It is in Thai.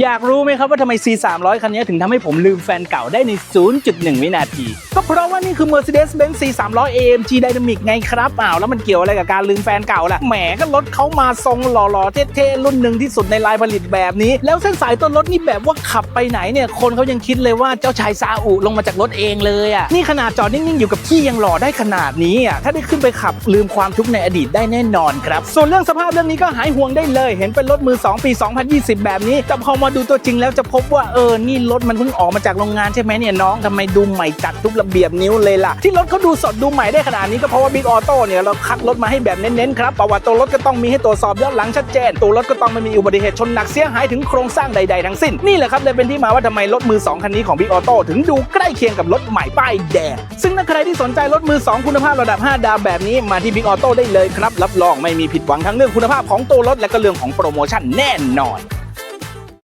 อยากรู้ไหมครับว่าทำไม C 3 0 0 คันนี้ถึงทำให้ผมลืมแฟนเก่าได้ใน 0.1 วินาที ก็เพราะว่านี่คือ Mercedes-Benz C 3 0 0 AMG Dynamic ไงครับอ้าวแล้วมันเกี่ยวอะไรกับการลืมแฟนเก่าล่ะแหมก็รถเขามาทรงหล่อๆ เท่ๆ รุ่นหนึ่งที่สุดในลายผลิตแบบนี้ แล้วเส้นสายต้นรถนี่แบบว่าขับไปไหนเนี่ย คนเขายังคิดเลยว่าเจ้าชายซาอุลงมาจากรถเองเลยอะนี่ขนาดจอดนิ่งๆอยู่กับที่ยังหล่อได้ขนาดนี้อะถ้าได้ขึ้นไปขับลืมความทุกข์ในอดีตได้แน่นอนครับส่วนเรื่องสภาพเรื่องนี้ก็หายห่วงได้เลย เห็นเป็นรถมือ 2 ปี 2020 แบบนี้แต่พอมมาดูตัวจริงแล้วจะพบว่าเออ นี่รถมันเพิ่งออกมาจากโรงงานใช่ไหมเนี่ยน้องทำไมดูใหม่จัดทุกระเบียบนิ้วเลยล่ะ ที่รถเขาดูสดดูใหม่ได้ขนาดนี้ก็เพราะว่าบิ๊กออโต้เนี่ยเราคัดรถมาให้แบบเน้นๆครับประวัติตัวรถก็ต้องมีให้ตรวจสอบย้อนหลังชัดเจน ตัวรถก็ต้องไม่มีอุบัติเหตุชนหนักเสียหายถึงโครงสร้างใดๆทั้งสิ้นนี่แหละครับเลยเป็นที่มาว่าทำไมรถมือ 2 คันนี้ของบิ๊กออโต้ถึงดูใกล้เคียงกับรถใหม่ป้ายแดงซึ่งถ้าใครที่สนใจรถมือ 2 คุณภาพระดับ 5 ดาวแบบนี้มาที่บิ๊กออโต้ได้เลยครับรับรองไม่มีผิดหวังทั้งเรื่องคุณภาพของตัวรถและก็เรื่องของโปรโมชั่นแน่นอน